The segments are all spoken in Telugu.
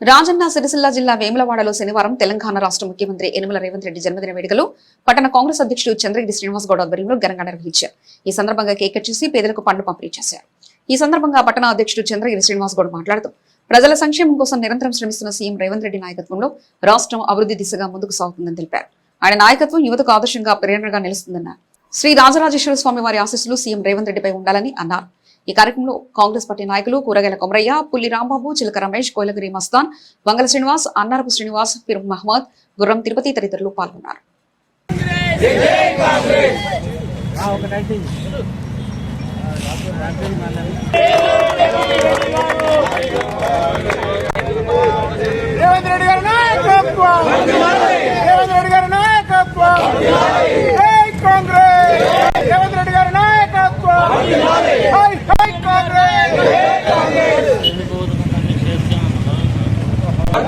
రాజన్న సిరిసిల్ల జిల్లా వేములవాడలో శనివారం తెలంగాణ రాష్ట్ర ముఖ్యమంత్రి యనమల రేవంత్ రెడ్డి జన్మదిన వేడుకలు పట్టణ కాంగ్రెస్ అధ్యక్షుడు చంద్రగిరి శ్రీనివాస్ గౌడ్ ఆధ్వర్యంలో ఘనంగా నిర్వహించారు. ఈ సందర్భంగా కేక్ కట్ చేసి పేదలకు పండ్లు పంపిణీ చేశారు ఈ సందర్భంగా పట్టణ అధ్యక్షుడు చంద్రగిరి శ్రీనివాస్ గౌడ్ మాట్లాడుతూ ప్రజల సంక్షేమం కోసం నిరంతరం శ్రమిస్తున్న సీఎం రేవంత్ రెడ్డి నాయకత్వంలో రాష్ట్రం అభివృద్ధి దిశగా ముందుకు సాగుతుందని తెలిపారు. ఆయన నాయకత్వం యువతకు ఆదర్శంగా ప్రేరణగా నిలుస్తుందన్నారు. శ్రీ రాజరాజేశ్వర స్వామి వారి ఆశీస్సులు సీఎం రేవంత్ రెడ్డిపై ఉండాలని అన్నారు. ఈ కార్యక్రమంలో కాంగ్రెస్ పార్టీ నాయకులు కూరగాయల కొమరయ్య పుల్లి రాంబాబు చిలక రమేష్ కోయలగిరి మస్తాన్ వంగల శ్రీనివాస్ అన్నారపు శ్రీనివాస్ ఫిర్ మహమ్మద్ గుర్రం తిరుపతి తదితరులు పాల్గొన్నారు. రేవంత్ రెడ్డి గారి నాయకత్వం రేవంత్ రెడ్డి గారి నాయకత్వం కాంగ్రెస్ రేవంత్ రెడ్డి గారి నాయకత్వం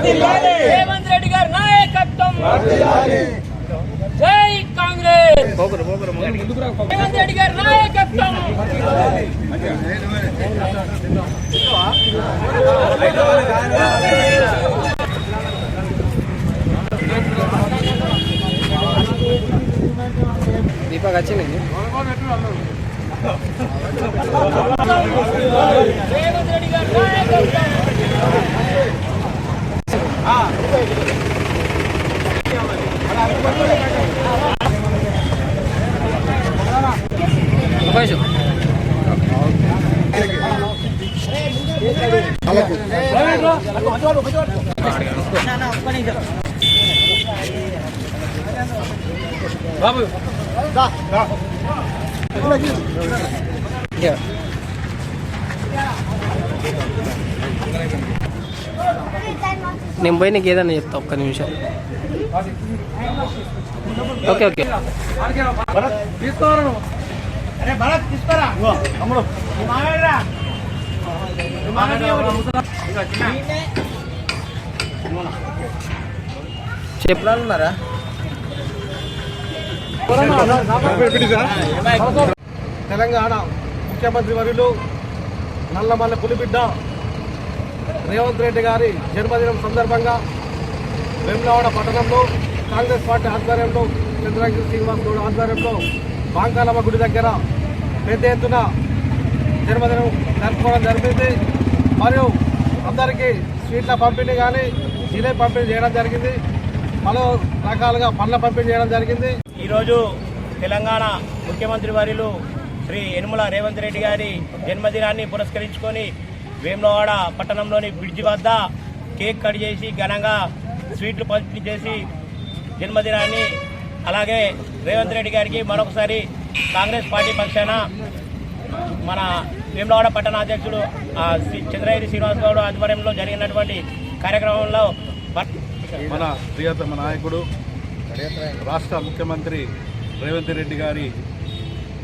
రేవంత్ రెడ్డి గారి నాయకత్వం జై కాంగ్రెస్ రేవంత్ రెడ్డి గారి నాయకత్వం దీపక్ వచ్చింది రేవంత్ రెడ్డి గారి నాయకత్వం ఒక నిమిషం బాబు నేను పోయి నీకు ఏదన్నా చెప్తా ఒక్క నిమిషం. Okay okay. చెప్పాలన్నారా తెలంగాణ ముఖ్యమంత్రి వర్యులు నల్లమల్ల పులిబిడ్డ రేవంత్ రెడ్డి గారి జన్మదినం సందర్భంగా వేములవాడ పట్టణంలో కాంగ్రెస్ పార్టీ ఆధ్వర్యంలో చంద్రగిరి శ్రీనివాస్ గౌడ్ ఆధ్వర్యంలో బాంకాలమ్మ గుడి దగ్గర పెద్ద ఎత్తున జన్మదినం జరుపుకోవడం జరిగింది. మరియు అందరికీ స్వీట్ల పంపిణీ కానీ జిలే పంపిణీ చేయడం జరిగింది. పలు రకాలుగా పండ్ల పంపిణీ చేయడం జరిగింది. ఈరోజు తెలంగాణ ముఖ్యమంత్రి వర్యులు శ్రీ యనుమల రేవంత్ రెడ్డి గారి జన్మదినాన్ని పురస్కరించుకొని వేములవాడ పట్టణంలోని బ్రిడ్జి వద్ద కేక్ కట్ చేసి ఘనంగా స్వీట్లు పంపిణీ చేసి జన్మదినాన్ని అలాగే రేవంత్ రెడ్డి గారికి మరొకసారి కాంగ్రెస్ పార్టీ పక్షాన మన వేములవాడ పట్టణ అధ్యక్షుడు ఆ, శ్రీ చంద్రగిరి శ్రీనివాస్ గౌడ్ ఆధ్వర్యంలో జరిగినటువంటి కార్యక్రమంలో మన ప్రియతమ నాయకుడు రాష్ట్ర ముఖ్యమంత్రి రేవంత్ రెడ్డి గారి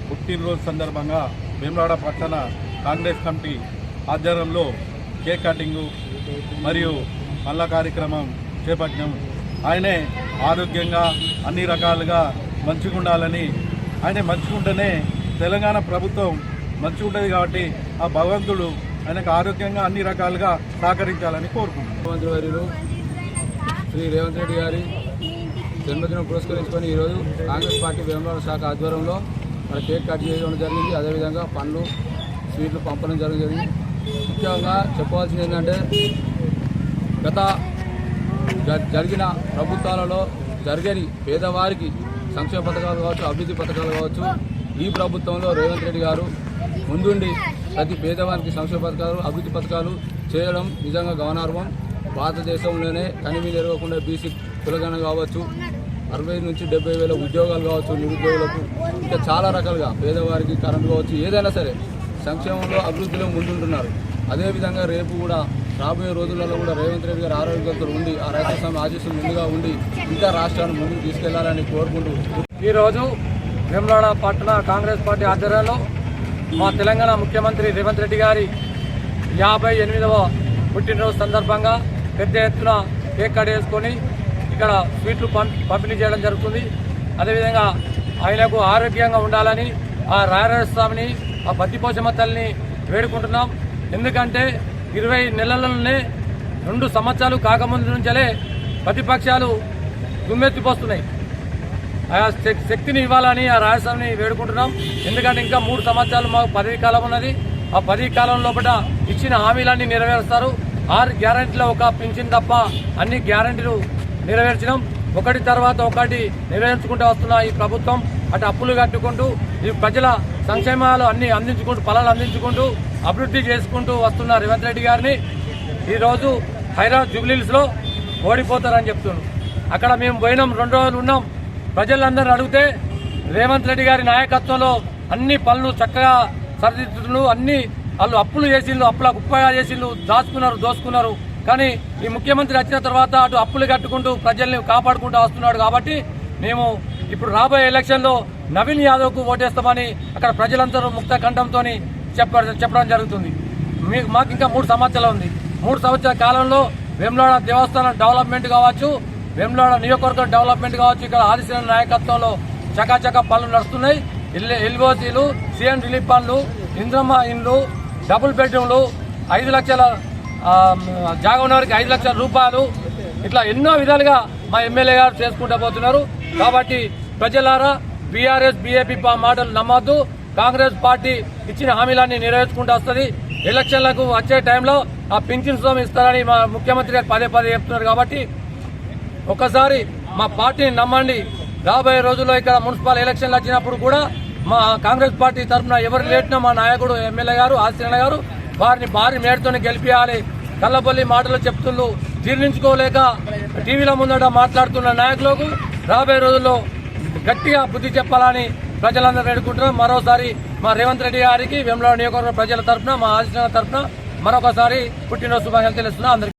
పుట్టినరోజు సందర్భంగా వేములాడ పట్టణ కాంగ్రెస్ కమిటీ ఆధ్వర్యంలో కేక్ కటింగు మరియు మల్ల కార్యక్రమం చేపట్టాం ఆయనే ఆరోగ్యంగా అన్ని రకాలుగా మంచిగా ఉండాలని ఆయన మంచిగా ఉంటేనే తెలంగాణ ప్రభుత్వం మంచిగా ఉంటుంది కాబట్టి ఆ భగవంతుడు ఆయనకు ఆరోగ్యంగా అన్ని రకాలుగా సహకరించాలని కోరుకుంటున్నాం. ముఖ్యమంత్రి శ్రీ రేవంత్ రెడ్డి గారి జన్మదినం పురస్కరించుకొని ఈరోజు కాంగ్రెస్ పార్టీ వ్యవహార శాఖ ఆధ్వర్యంలో మన కేక్ కట్ చేయడం జరిగింది. అదేవిధంగా పండ్లు స్వీట్లు పంపడం జరగడం జరిగింది. ముఖ్యంగా చెప్పాల్సింది ఏంటంటే గత జరిగిన ప్రభుత్వాలలో జరగని పేదవారికి సంక్షేమ పథకాలు కావచ్చు అభివృద్ధి పథకాలు కావచ్చు ఈ ప్రభుత్వంలో రేవంత్ రెడ్డి గారు ముందుండి ప్రతి పేదవానికి సంక్షేమ పథకాలు అభివృద్ధి పథకాలు చేయడం నిజంగా గమనార్హం. భారతదేశంలోనే కనిమి జరగకుండా బీసీ కులగణ కావచ్చు అరవై నుంచి డెబ్బై వేల ఉద్యోగాలు కావచ్చు నిరుద్యోగులకు ఇంకా చాలా రకాలుగా పేదవారికి కరెంట్ కావచ్చు ఏదైనా సరే సంక్షేమంలో అభివృద్ధిలో ముందుంటున్నారు. అదేవిధంగా రేపు కూడా రాబోయే రోజులలో కూడా రేవంత్ రెడ్డి గారు ఆరోగ్యంతో ఉండి ఆ రైతు స్వామి ఆశీస్సులు ముందుగా ఉండి ఇంకా రాష్ట్రాన్ని ముందుకు తీసుకెళ్ళాలని కోరుకుంటూ ఈరోజు వేములవాడ పట్టణ కాంగ్రెస్ పార్టీ ఆధ్వర్యంలో మా తెలంగాణ ముఖ్యమంత్రి రేవంత్ రెడ్డి గారి యాభై ఎనిమిదవ పుట్టినరోజు సందర్భంగా పెద్ద ఎత్తున కేక్ కట్ వేసుకొని ఇక్కడ స్వీట్లు పం- పంపిణీ చేయడం జరుగుతుంది. అదేవిధంగా ఆయనకు ఆరోగ్యంగా ఉండాలని ఆ రాయరాజ ఆ ఆ బద్దిపోచమ్మ తల్లిని వేడుకుంటున్నాం. ఎందుకంటే ఇరవై నెలలనే రెండు సంవత్సరాలు కాకముందు నుంచే ప్రతిపక్షాలు దుమ్మెత్తిపోస్తున్నాయి. ఆ శక్తిని ఇవ్వాలని ఆ రాజస్వామిని వేడుకుంటున్నాం. ఎందుకంటే ఇంకా మూడు సంవత్సరాలు మాకు పదవి కాలం ఉన్నది. ఆ పదవి కాలం లోపల ఇచ్చిన హామీలన్నీ నెరవేరుస్తారు. ఆరు గ్యారంటీలో ఒక పింఛన్ తప్ప అన్ని గ్యారంటీలు నెరవేర్చడం. ఒకటి తర్వాత ఒకటి నెరవేర్చుకుంటూ వస్తున్న ఈ ప్రభుత్వం అటు అప్పులు కట్టుకుంటూ ఈ ప్రజల సంక్షేమాలు అన్ని అందించుకుంటూ ఫలాలు అందించుకుంటూ అభివృద్ధి చేసుకుంటూ వస్తున్న రేవంత్ రెడ్డి గారిని ఈరోజు హైదరాబాద్ జూబ్లీస్లో ఓడిపోతారని చెప్తున్నాం అక్కడ మేము పోయినాం రెండు రోజులు ఉన్నాం. ప్రజలందరూ అడిగితే రేవంత్ రెడ్డి గారి నాయకత్వంలో అన్ని పనులు చక్కగా సరిదిద్దులు అన్ని వాళ్ళు అప్పులు చేసిండ్రు అప్పుల కుప్పగా చేసిండ్రు దాచుకున్నారు దోసుకున్నారు. కానీ ఈ ముఖ్యమంత్రి వచ్చిన తర్వాత అటు అప్పులు కట్టుకుంటూ ప్రజల్ని కాపాడుకుంటూ వస్తున్నాడు కాబట్టి మేము ఇప్పుడు రాబోయే ఎలక్షన్లో నవీన్ యాదవ్కు ఓటేస్తామని అక్కడ ప్రజలందరూ ముక్త కంఠంతో చెప్పడం చెప్పడం జరుగుతుంది. మీకు మాకు ఇంకా మూడు సంవత్సరాలు ఉంది. మూడు సంవత్సరాల కాలంలో వెమ్లాడ దేవస్థానం డెవలప్మెంట్ కావచ్చు వెమ్లాడ నియోజకవర్గం డెవలప్మెంట్ కావచ్చు ఇక్కడ ఆదిశీల నాయకత్వంలో చకాచక పనులు నడుస్తున్నాయి. ఎల్ఓసీలు సీఎం రిలీఫ్ పనులు ఇంద్రమ్మ ఇండ్లు డబుల్ బెడ్రూమ్లు ఐదు లక్షల జాగ జాగా ఉన్నవారికి ఐదు లక్షల రూపాయలు ఇట్లా ఎన్నో విధాలుగా మా ఎమ్మెల్యే గారు చేసుకుంటూ పోతున్నారు. కాబట్టి ప్రజలారా బీఆర్ఎస్ బీఏపీ మాటలు నమ్మద్దు. కాంగ్రెస్ పార్టీ ఇచ్చిన హామీలన్నీ నెరవేర్చుకుంటూ వస్తుంది. ఎలక్షన్లకు వచ్చే టైంలో ఆ పింఛన్ సోమ్ ఇస్తారని మా ముఖ్యమంత్రి గారు పదే పదే చెప్తున్నారు కాబట్టి ఒకసారి మా పార్టీని నమ్మండి. రాబోయే రోజుల్లో ఇక్కడ మున్సిపల్ ఎలక్షన్లు వచ్చినప్పుడు కూడా మా కాంగ్రెస్ పార్టీ తరఫున ఎవరు లేటినా మా నాయకుడు ఎమ్మెల్యే గారు ఆశ్రణ గారు వారిని భారీ మేడతోనే గెలిపించాలి కల్లబొల్లి మాటలు చెప్తుండ్రు జీర్ణించుకోలేక టీవీల ముందట మాట్లాడుతున్న నాయకులకు రాబోయే రోజుల్లో గట్టిగా బుద్ధి చెప్పాలని ప్రజలందరూ వేడుకుంటున్నాం మరోసారి మా రేవంత్ రెడ్డి గారికి వెమ్లాడ నియోజకవర్గ ప్రజల తరఫున మా ఆశీర్వాద తరఫున మరొకసారి పుట్టినరోజు శుభాకాంక్షలు తెలుస్తున్నాం. అందరికీ